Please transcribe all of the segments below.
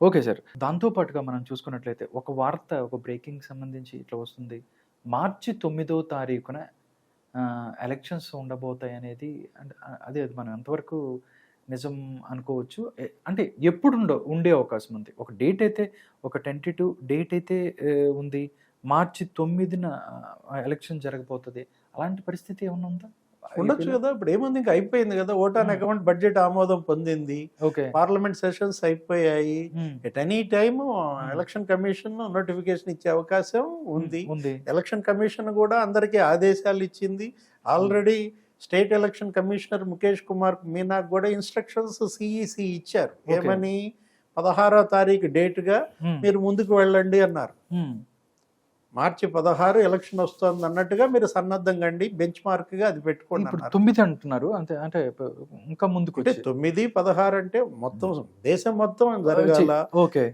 Okay sir. దాంతో పాటుగా మనం చూసుకున్నట్లయితే ఒక వార్త ఒక బ్రేకింగ్ సంబంధించి ఇట్లా వస్తుంది. మార్చి తొమ్మిదో తారీఖున ఎలక్షన్స్ ఉండబోతాయి అనేది అంటే అదే అది మనం ఎంతవరకు నిజం అనుకోవచ్చు. అంటే ఎప్పుడు ఉండ ఉండే అవకాశం ఉంది. ఒక డేట్ అయితే ఒక టెంటేటివ్ డేట్ అయితే ఉంది. మార్చి తొమ్మిదిన ఎలక్షన్ జరగబోతుంది. అలాంటి పరిస్థితి ఏమన్నా ఉందా? ఉండొచ్చు కదా. ఇప్పుడు ఏముంది? ఇంకా అయిపోయింది కదా. Vote on Hmm. Account budget ఆమోదం పొందింది. ఓకే. పార్లమెంట్ సెషన్స్ అయిపోయాయి. At any time election commission notification ఇచ్చే అవకాశం ఉంది. ఎలక్షన్ కమిషన్ కూడా అందరికీ ఆదేశాలు ఇచ్చింది. Already state election commissioner Mukesh Kumar మీనాకు కూడా ఇన్స్ట్రక్షన్స్ సిఈసి ఇచ్చారు. ఏమని? పదహారో తారీఖు డేట్గా ఉమ్, మీరు ముందుకు వెళ్ళండి అన్నారు. మార్చి పదహారు ఎలక్షన్ వస్తుంది అన్నట్టుగా మీరు సన్నద్ధంగా అండి బెంచ్ మార్క్గా అది పెట్టుకోండి ఇప్పుడు తొమ్మిది అంటున్నారు అంటే ప- ఇంకా ముందుకు అంటే తొమ్మిది పదహారు అంటే మొత్తం దేశం మొత్తం జరగాల. ఓకే.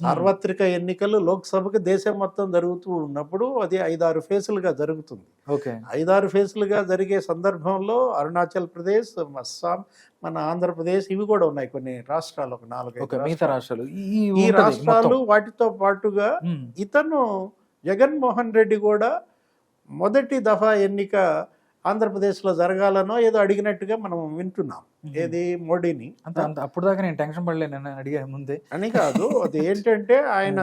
సార్వత్రిక ఎన్నికలు లోక్సభకి దేశం మొత్తం జరుగుతూ ఉన్నప్పుడు అది ఐదారు ఫేసులుగా జరుగుతుంది. ఓకే. ఐదారు ఫేసులుగా జరిగే సందర్భంలో అరుణాచల్ ప్రదేశ్ అస్సాం మన ఆంధ్రప్రదేశ్ ఇవి కూడా ఉన్నాయి కొన్ని రాష్ట్రాలు ఒక నాలుగు మిగతా రాష్ట్రాలు. ఈ రాష్ట్రాలు. వాటితో పాటుగా ఇతను జగన్మోహన్ రెడ్డి కూడా మొదటి దఫా ఎన్నిక ఆంధ్రప్రదేశ్లో జరగాలనో ఏదో అడిగినట్టుగా మనం వింటున్నాం. ఏది మోడీని అంత అంత అప్పుడు దాకా నేను టెన్షన్ పడలేను అడిగా ముందే అని కాదు అది ఏంటంటే ఆయన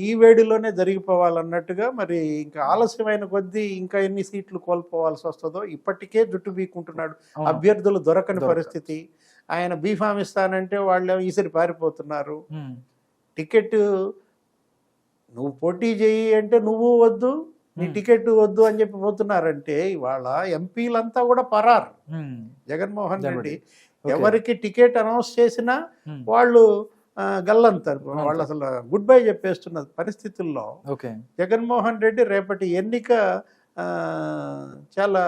ఈ వేడిలోనే జరిగిపోవాలన్నట్టుగా మరి ఇంకా ఆలస్యమైన కొద్దీ ఇంకా ఎన్ని సీట్లు కోల్పోవాల్సి వస్తుందో ఇప్పటికే జుట్టు బీక్కుంటున్నాడు అవును. అభ్యర్థులు దొరకని దొరక. పరిస్థితి. ఆయన బీఫామ్ ఇస్తానంటే వాళ్ళు ఈసరి పారిపోతున్నారు టికెట్ నువ్వు పోటీ చేయి అంటే నువ్వు వద్దు నీ టికెట్ వద్దు అని చెప్పి పోతున్నారంటే ఇవాళ ఎంపీలంతా కూడా పరారు. జగన్మోహన్. రెడ్డి. ఎవరికి టికెట్ అనౌన్స్ చేసినా వాళ్ళు గల్లంతారు. వాళ్ళు అసలు గుడ్ బై చెప్పేస్తున్న పరిస్థితుల్లో ఓకే. జగన్మోహన్ రెడ్డి రేపటి ఎన్నిక చాలా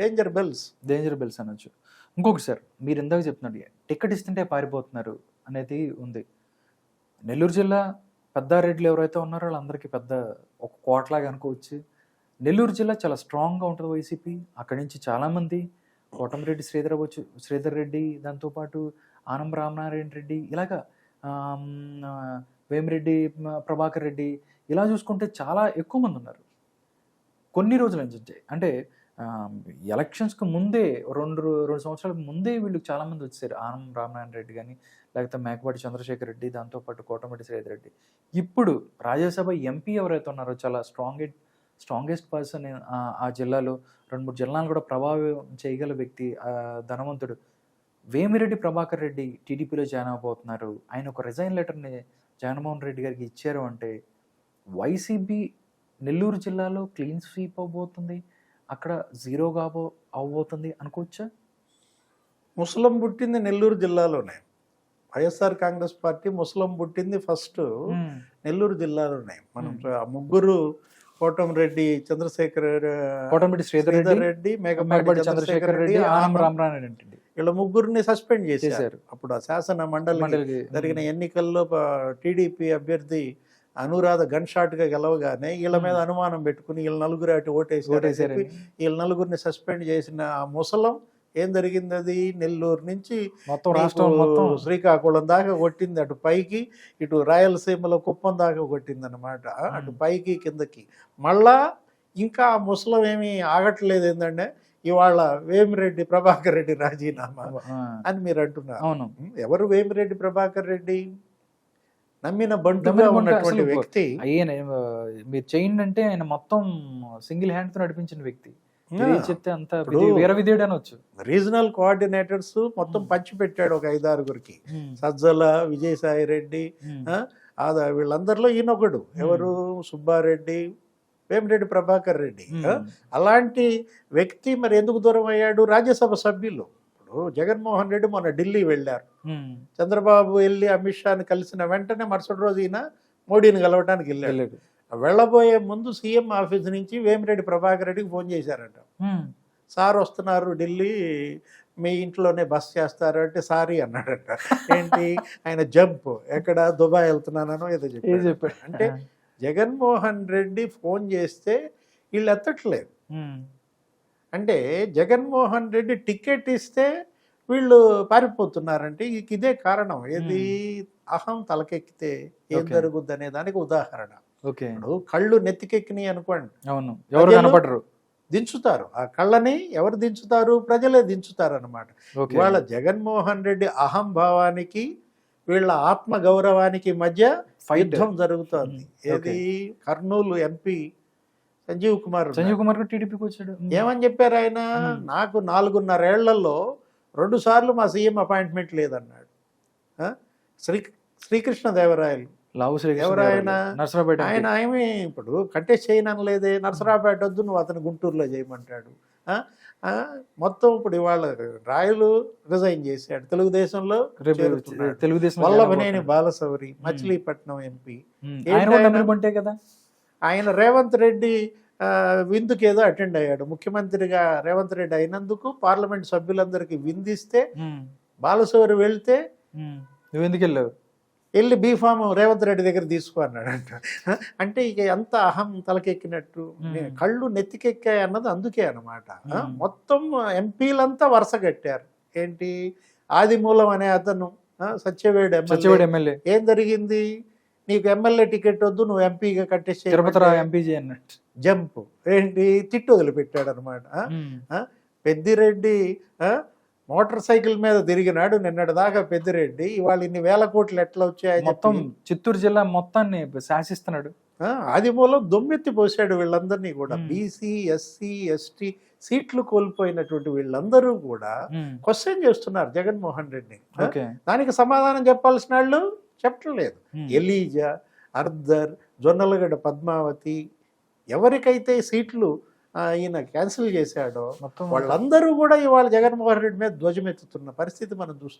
డేంజర్ బెల్స్ డేంజర్ బెల్స్ అనొచ్చు. ఇంకొకటి సార్ మీరు ఇందాక చెప్తున్నట్టు టికెట్ ఇస్తుంటే పారిపోతున్నారు అనేది ఉంది. నెల్లూరు జిల్లా పెద్దారెడ్డిలు ఎవరైతే ఉన్నారో వాళ్ళందరికీ పెద్ద ఒక కోటలాగా అనుకోవచ్చు. నెల్లూరు జిల్లా చాలా స్ట్రాంగ్గా ఉంటుంది వైసీపీ. అక్కడి నుంచి చాలామంది కోటమిరెడ్డి శ్రీధర్ అవ్వచ్చు శ్రీధర్ రెడ్డి దాంతోపాటు ఆనం రామనారాయణ రెడ్డి ఇలాగా వేమిరెడ్డి ప్రభాకర్ రెడ్డి ఇలా చూసుకుంటే చాలా ఎక్కువ మంది ఉన్నారు. కొన్ని రోజుల నుంచి అంటే ఎలక్షన్స్కి ముందే రెండు రెండు సంవత్సరాల ముందే వీళ్ళు చాలామంది వచ్చారు ఆనం రామనారాయణ రెడ్డి కానీ లేకపోతే మేకపాటి చంద్రశేఖర్ రెడ్డి దాంతోపాటు కోటమిటి శ్రీధర్ రెడ్డి. ఇప్పుడు రాజ్యసభ ఎంపీ ఎవరైతే ఉన్నారో చాలా స్ట్రాంగ్ స్ట్రాంగెస్ట్ పర్సన్ ఆ జిల్లాలో రెండు మూడు జిల్లాలు కూడా ప్రభావం చేయగల వ్యక్తి ధనవంతుడు వేమిరెడ్డి ప్రభాకర్ రెడ్డి టీడీపీలో జాయిన్ అవబోతున్నారు. ఆయన ఒక రిజైన్ లెటర్ని జగన్మోహన్ రెడ్డి గారికి ఇచ్చారు అంటే వైసీపీ నెల్లూరు జిల్లాలో క్లీన్ స్వీప్ అవబోతుంది. అక్కడ జీరో కాబో అవబోతుంది అనుకోవచ్చా? ముసలం పుట్టింది నెల్లూరు జిల్లాలోనే. వైఎస్ఆర్ కాంగ్రెస్ పార్టీ ముసలం పుట్టింది ఫస్ట్ నెల్లూరు జిల్లాలోనే. మనం ముగ్గురు కోటంరెడ్డి చంద్రశేఖర్ కోటమిరెడ్డి శ్రీధర్ రెడ్డి మేకపాటి చంద్రశేఖర్ రెడ్డి ఆనం వీళ్ళ ముగ్గురిని సస్పెండ్ చేశారు. అప్పుడు ఆ శాసన మండలి జరిగిన ఎన్నికల్లో టీడీపీ అభ్యర్థి అనురాధ గన్ షాట్గా గెలవగానే వీళ్ళ మీద. అనుమానం పెట్టుకుని వీళ్ళ నలుగురు అటు ఓటేసారు ఓటేశారని. చెప్పి వీళ్ళ నలుగురిని సస్పెండ్ చేసిన ఆ ముసలం ఏం జరిగింది అది? నెల్లూరు నుంచి మొత్తం రాష్ట్రం మొత్తం. శ్రీకాకుళం దాకా కొట్టింది అటు పైకి ఇటు రాయలసీమలో కుప్పం దాకా కొట్టింది అనమాట అటు. పైకి కిందకి. మళ్ళా ఇంకా ఆ ముసలం ఏమీ ఆగట్లేదు ఏంటంటే ఇవాళ వేమిరెడ్డి ప్రభాకర్ రెడ్డి రాజీనామా అని మీరు అంటున్నారు. అవును. ఎవరు వేమిరెడ్డి ప్రభాకర్ రెడ్డి? నమ్మిన బంటుగా ఉన్నటువంటి వ్యక్తి మీరు చేయండి అంటే ఆయన మొత్తం సింగిల్ హ్యాండ్తో నడిపించిన వ్యక్తి. చెప్తే అంత వీర విధేయుడు అనొచ్చు. రీజనల్ కోఆర్డినేటర్స్ మొత్తం. పంచి పెట్టాడు ఒక ఐదారుగురికి. సజ్జల విజయసాయి రెడ్డి ఆదా వీళ్ళందరిలో ఈయనొకడు. ఎవరు? సుబ్బారెడ్డి వేమిరెడ్డి ప్రభాకర్ రెడ్డి. అలాంటి వ్యక్తి మరి ఎందుకు దూరం అయ్యాడు? రాజ్యసభ సభ్యులు. ఇప్పుడు జగన్మోహన్ రెడ్డి మొన్న ఢిల్లీ వెళ్ళారు. చంద్రబాబు వెళ్ళి అమిత్ షాని కలిసిన వెంటనే మరుసటి రోజు ఈయన మోడీని కలవటానికి వెళ్ళాడు. వెళ్ళబోయే ముందు సీఎం ఆఫీస్ నుంచి వేమిరెడ్డి ప్రభాకర్ రెడ్డికి ఫోన్ చేశారట. సార్ వస్తున్నారు ఢిల్లీ మీ ఇంట్లోనే బస్ చేస్తారు అంటే సారీ అన్నాడట. ఏంటి? ఆయన జంప్ ఎక్కడ దుబాయ్ వెళ్తున్నానో ఏదో చెప్పాడు. అంటే జగన్మోహన్ రెడ్డి ఫోన్ చేస్తే వీళ్ళు ఎత్తట్లేదు. అంటే జగన్మోహన్ రెడ్డి టికెట్ ఇస్తే వీళ్ళు పారిపోతున్నారంటే ఇక ఇదే కారణం. ఏది? అహం తలకెక్కితే ఏం. జరుగుద్ది అనే దానికి ఉదాహరణ. ఓకే. ఇప్పుడు కళ్ళు నెత్తికెక్కినాయి అనుకోండి. అవును. ఎవరు కనపడరు. దించుతారు. ఆ కళ్ళని ఎవరు దించుతారు? ప్రజలే దించుతారు అనమాట ఇవాళ జగన్మోహన్ రెడ్డి అహంభావానికి వీళ్ళ ఆత్మ గౌరవానికి మధ్య యుద్ధం జరుగుతోంది. ఏది? కర్నూలు ఎంపీ సంజీవ్ కుమార్. సంజీవ్ కుమార్ టీడీపీకి వచ్చాడు. ఏమని చెప్పారు ఆయన. నాకు నాలుగున్నరేళ్ళలో రెండు సార్లు మా సీఎం అపాయింట్మెంట్ లేదన్నాడు? శ్రీ శ్రీకృష్ణదేవరాయలు. లావు శ్రీకృష్ణ ఎవరు ఆయన? నర్సరాపేట ఆయన ఏమి ఇప్పుడు కంటెస్ట్ చేయనలేదే నరసరాపేట వద్దు నువ్వు అతను గుంటూరులో చేయమంటాడు? మొత్తం ఇప్పుడు ఇవాళ రాయలు రిజైన్ చేశాడు. తెలుగుదేశంలో. తెలుగుదేశం వల్లభనేని బాలసౌరి మచిలీపట్నం ఎంపీ. కదా? ఆయన రేవంత్ రెడ్డి విందుకి ఏదో అటెండ్ అయ్యాడు. ముఖ్యమంత్రిగా రేవంత్ రెడ్డి అయినందుకు పార్లమెంట్ సభ్యులందరికీ విందిస్తే బాలసౌరి వెళ్తే. నువ్వు ఎందుకు వెళ్ళావు? వెళ్ళి బీఫామ్ రేవంత్ రెడ్డి దగ్గర తీసుకో అన్నాడు అంట. అంటే ఇక ఎంత అహం తలకెక్కినట్టు. కళ్ళు నెత్తికెక్కాయి అన్నది అందుకే అనమాట. మొత్తం ఎంపీలంతా వరుస కట్టారు. ఏంటి? ఆదిమూలం అనే అతను సత్యవేడు ఎమ్మెల్యే. ఏం జరిగింది? నీకు ఎమ్మెల్యే టికెట్ వద్దు నువ్వు ఎంపీగా కట్టేసే తిరుపతి ఎంపీజీ అన్నట్టు. జంప్. ఏంటి? తిట్టు వదిలిపెట్టాడు అనమాట పెద్దిరెడ్డి ఆ, మోటార్ సైకిల్ మీద తిరిగినాడు నిన్నటి దాకా పెద్దిరెడ్డి. ఇవాళ ఇన్ని వేల కోట్లు ఎట్లా వచ్చాయని మొత్తం చిత్తూరు జిల్లా మొత్తాన్ని శాసిస్తున్నాడు. ఆది మూలం దొమ్మెత్తి పోసాడు వీళ్ళందరినీ కూడా. బీసీ ఎస్సీ ఎస్టీ సీట్లు కోల్పోయినటువంటి వీళ్ళందరూ కూడా క్వశ్చన్ చేస్తున్నారు జగన్మోహన్ రెడ్డిని. దానికి సమాధానం చెప్పాల్సిన వాళ్ళు చెప్పడం లేదు. ఎలీజా అర్దర్ జొన్నలగడ్డ పద్మావతి ఎవరికైతే సీట్లు ఈయన క్యాన్సిల్ చేశాడో మొత్తం వాళ్ళందరూ కూడా ఇవాళ జగన్మోహన్ రెడ్డి మీద ధ్వజమెత్తుతున్న పరిస్థితి మనం చూస్తున్నాం.